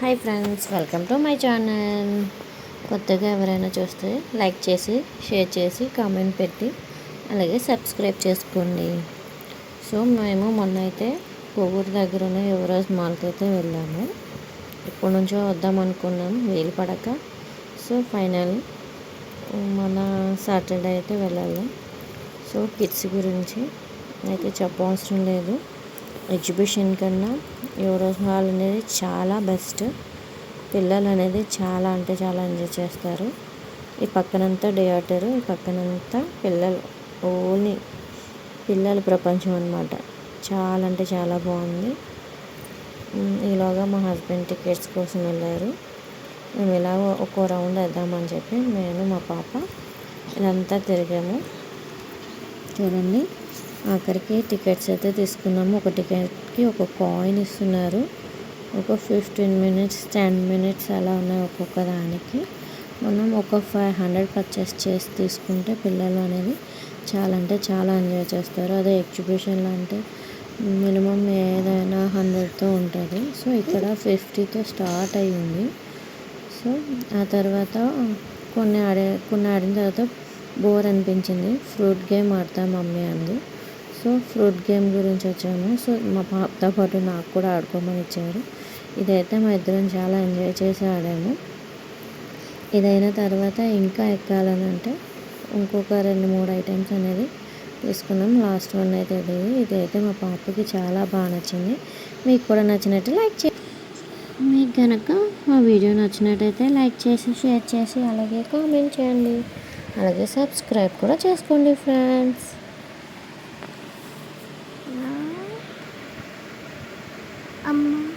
Hi friends welcome to my channel. కొత్తగా ఎవరైనా చూస్తే లైక్ చేసి షేర్ చేసి కామెంట్ పెట్టి అలాగే సబ్స్క్రైబ్ చేసుకోండి. సో మేము మొన్న అయితే కొవ్వూరు దగ్గర ఉన్న యువరాజ్ మాల్కి అయితే వెళ్ళాము. ఇప్పటి నుంచో వద్దాం అనుకున్నాం వీలు పడక. సో ఫైనల్ మన సాటర్డే అయితే వెళ్ళాలి. సో కిడ్స్ గురించి అయితే చెప్పవసరం లేదు. ఎగ్జిబిషన్ కన్నా యువరాజ్ హాల్ అనేది చాలా బెస్ట్. పిల్లలు అనేది చాలా అంటే చాలా ఎంజాయ్ చేస్తారు. ఈ పక్కనంతా థియేటర్ ఈ పక్కనంతా పిల్లలు ఓన్లీ పిల్లల ప్రపంచం అనమాట చాలా అంటే చాలా బాగుంది. ఈలోగా మా హస్బెండ్ టికెట్స్ కోసం వెళ్ళారు. మేము ఇలా ఒక్కో రౌండ్ వేద్దామని చెప్పి నేను మా పాప ఇదంతా తిరిగాము. చూడండి. ఆఖరికి టికెట్స్ అయితే తీసుకున్నాము. ఒక టికెట్కి ఒక కాయిన్ ఇస్తున్నారు. ఒక ఫిఫ్టీన్ మినిట్స్ టెన్ మినిట్స్ అలా ఉన్నాయి ఒక్కొక్క దానికి. మనం ఒక ఫైవ్ హండ్రెడ్ పర్చేస్ చేసి తీసుకుంటే పిల్లలు అనేది చాలా అంటే చాలా ఎంజాయ్ చేస్తారు. అదే ఎగ్జిబిషన్లో అంటే మినిమం ఏదైనా హండ్రెడ్తో ఉంటుంది. సో ఇక్కడ ఫిఫ్టీతో స్టార్ట్ అయ్యింది. సో ఆ తర్వాత కొన్ని ఆడే కొన్ని ఆడిన తర్వాత బోర్ అనిపించింది. ఫ్రూట్ గేమ్ ఆడతా మమ్మీ అంది. సో ఫ్రూట్ గేమ్ గురించి వచ్చాము. సో మా పాపతో పాటు నాకు కూడా ఆడుకోమని ఇచ్చారు. ఇదైతే మా ఇద్దరం చాలా ఎంజాయ్ చేసి ఆడాము. ఇదైన తర్వాత ఇంకా ఎక్కాలని అంటే ఇంకొక రెండు మూడు ఐటమ్స్ అనేది తీసుకున్నాం. లాస్ట్ వన్ అయితే ఇది ఇదైతే మా పాపకి చాలా బాగా నచ్చింది. మీకు కూడా నచ్చినట్టు లైక్ చే మీకు కనుక మా వీడియో నచ్చినట్టయితే లైక్ చేసి షేర్ చేసి అలాగే కామెంట్ చేయండి. అలాగే సబ్స్క్రైబ్ కూడా చేసుకోండి ఫ్రెండ్స్. அம்மா